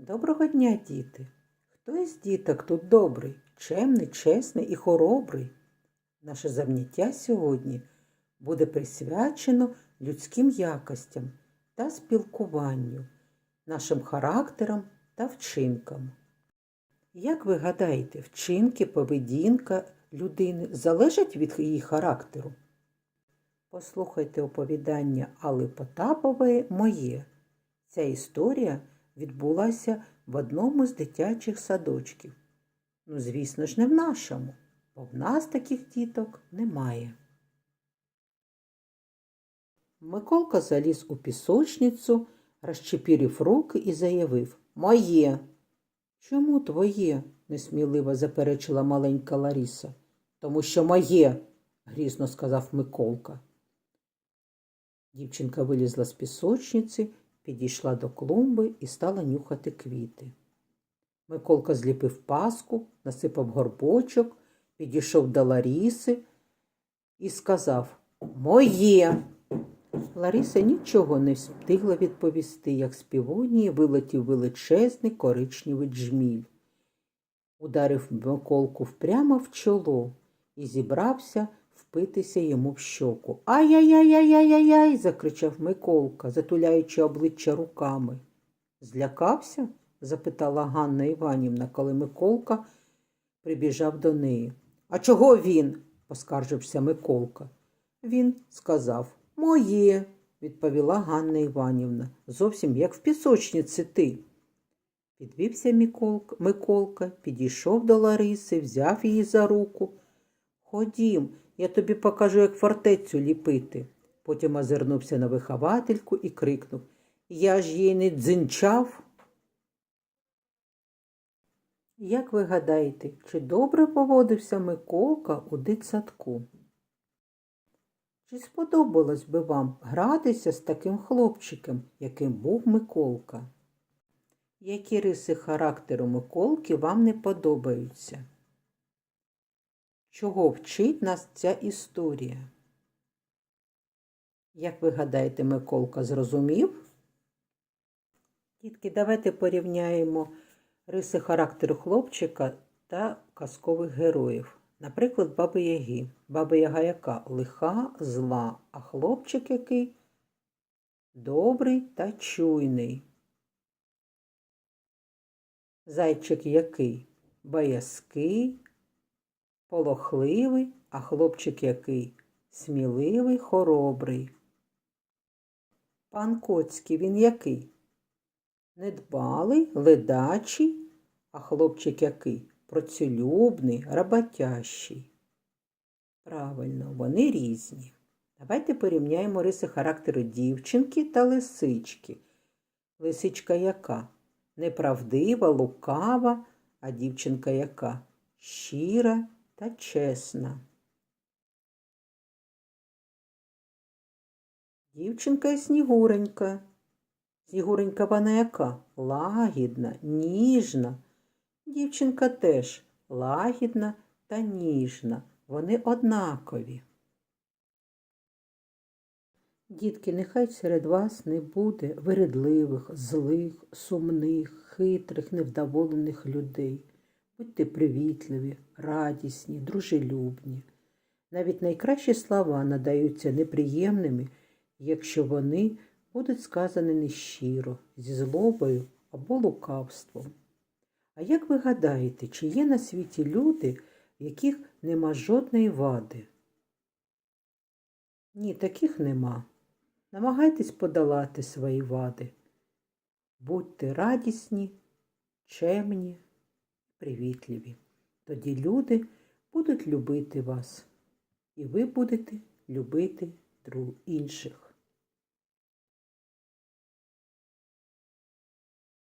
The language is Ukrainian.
Доброго дня, діти! Хто із діток тут добрий, чемний, чесний і хоробрий? Наше заняття сьогодні буде присвячено людським якостям та спілкуванню, нашим характерам та вчинкам. Як ви гадаєте, вчинки, поведінка людини залежать від її характеру? Послухайте оповідання Алли Потапової Моє. Ця історія відбулася в одному з дитячих садочків. Ну, звісно ж, не в нашому, бо в нас таких діток немає. Миколка заліз у пісочницю, розчепірив руки і заявив Моє. Чому твоє? несміливо заперечила маленька Ларіса. Тому що моє, грізно сказав Миколка. Дівчинка вилізла з пісочниці, підійшла до клумби і стала нюхати квіти. Миколка зліпив паску, насипав горбочок, підійшов до Ларіси і сказав Моє. Лариса нічого не встигла відповісти, як з півонії вилетів величезний коричневий джміль. Ударив Миколку прямо в чоло і зібрався впитися йому в щоку. Ай-яй-яй-яй-яй-яй, закричав Миколка, затуляючи обличчя руками. Злякався? запитала Ганна Іванівна, коли Миколка прибіжав до неї. А чого він? поскаржився Миколка. Він сказав Моє, відповіла Ганна Іванівна, зовсім як в пісочниці ти. Підвівся Миколка, Миколка, підійшов до Лариси, взяв її за руку. Ходім, я тобі покажу, як фортецю ліпити. Потім озирнувся на виховательку і крикнув Я ж їй не дзинчав. Як ви гадаєте, чи добре поводився Миколка у дитсадку? Чи сподобалось би вам гратися з таким хлопчиком, яким був Миколка? Які риси характеру Миколки вам не подобаються? Чого вчить нас ця історія? Як ви гадаєте, Миколка зрозумів? Дітки, давайте порівняємо риси характеру хлопчика та казкових героїв. Наприклад, Баби Яги. Баба Яга яка лиха, зла, а хлопчик який добрий та чуйний. Зайчик який боязкий, полохливий, а хлопчик який сміливий, хоробрий. Пан Коцький він який? Недбалий, ледачий, а хлопчик який працелюбний, роботящий. Правильно, вони різні. Давайте порівняємо риси характеру дівчинки та лисички. Лисичка яка? Неправдива, лукава, а дівчинка яка? Щира та чесна. Дівчинка і снігуренька. Снігуренька вона яка? Лагідна, ніжна. Дівчинка теж лагідна та ніжна. Вони однакові. Дітки, нехай серед вас не буде вередливих, злих, сумних, хитрих, невдоволених людей. Будьте привітливі, радісні, дружелюбні. Навіть найкращі слова надаються неприємними, якщо вони будуть сказані нещиро, зі злобою або лукавством. А як ви гадаєте, чи є на світі люди, в яких нема жодної вади? Ні, таких нема. Намагайтесь подолати свої вади. Будьте радісні, чемні, привітливі. Тоді люди будуть любити вас, і ви будете любити друг інших.